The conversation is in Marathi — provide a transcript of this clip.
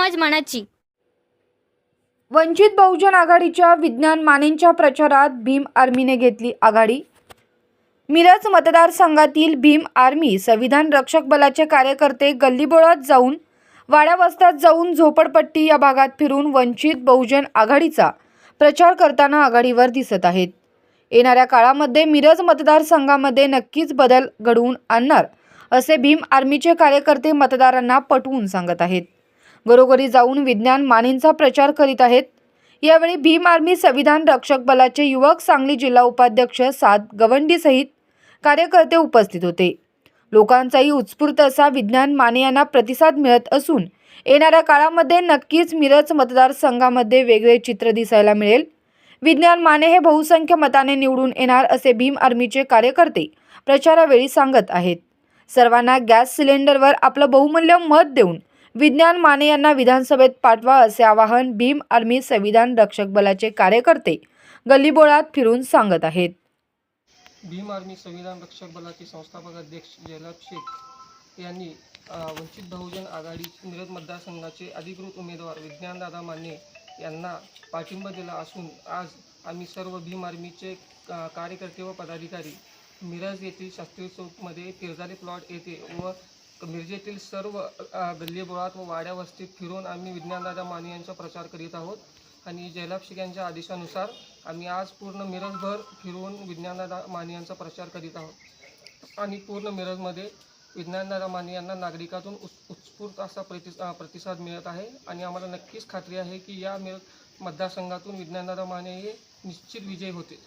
मनाची. वंचित बहुजन आघाडीच्या विज्ञान मानेंच्या प्रचारात भीम आर्मीने घेतली आघाडी. मिरज मतदारसंघातील भीम आर्मी संविधान रक्षक बलाचे कार्यकर्ते गल्लीबोळात जाऊन वाड्या वस्त्यात जाऊन झोपडपट्टी या भागात फिरून वंचित बहुजन आघाडीचा प्रचार करताना आघाडीवर दिसत आहेत. येणाऱ्या काळामध्ये मिरज मतदारसंघामध्ये नक्कीच बदल घडवून आणणार असे भीम आर्मीचे कार्यकर्ते मतदारांना पटवून सांगत आहेत. घरोघरी जाऊन विज्ञान मानेंचा प्रचार करीत आहेत. यावेळी भीम आर्मी संविधान रक्षक बलाचे युवक सांगली जिल्हा उपाध्यक्ष सात गवंडीसहित कार्यकर्ते उपस्थित होते. लोकांचाही उत्स्फूर्त असा विज्ञान माने यांना प्रतिसाद मिळत असून येणाऱ्या काळामध्ये नक्कीच मिरज मतदारसंघामध्ये वेगळे चित्र दिसायला मिळेल. विज्ञान माने हे बहुसंख्य मताने निवडून येणार असे भीम आर्मीचे कार्यकर्ते प्रचारावेळी सांगत आहेत. सर्वांना गॅस सिलेंडरवर आपलं बहुमूल्य मत देऊन विज्ञान माने यांना विधानसभेत पाठवा असे आवाहन भीम आर्मी संविधान रक्षक बलाचे कार्यकर्ते गल्लीबोळात फिरून सांगत आहेत. भीम आर्मी संविधान रक्षक बलाचे संस्थापक अध्यक्ष जयलाभ शेख यांनी वंचित बहुजन आघाडी मिरज मतदारसंघाचे अधिकृत उमेदवार विज्ञानदादा माने यांना पाठिंबा दिला असून आज आम्ही सर्व भीम आर्मीचे कार्यकर्ते व पदाधिकारी मिरज येथील शास्त्री चौकमध्ये पिरजाले प्लॉट येथे व मिरजेतील सर्व गल्लीबोळात व वाड्या वस्तीत फिरून आम्ही विज्ञानदादा माने यांचा प्रचार करीत आहोत. आणि जयलाभ शेख यांच्या आदेशानुसार आम्ही आज पूर्ण मिरजभर फिरून विज्ञानदादा माने यांचा प्रचार करीत आहोत. आणि पूर्ण मिरजमध्ये विज्ञानदादा माने यांना नागरिकातून उत् उत्स्फूर्त असा प्रति प्रतिसाद मिळत आहे. आणि आम्हाला नक्कीच खात्री आहे की या मिरज मतदारसंघातून विज्ञानदादा माने हे निश्चित विजयी होते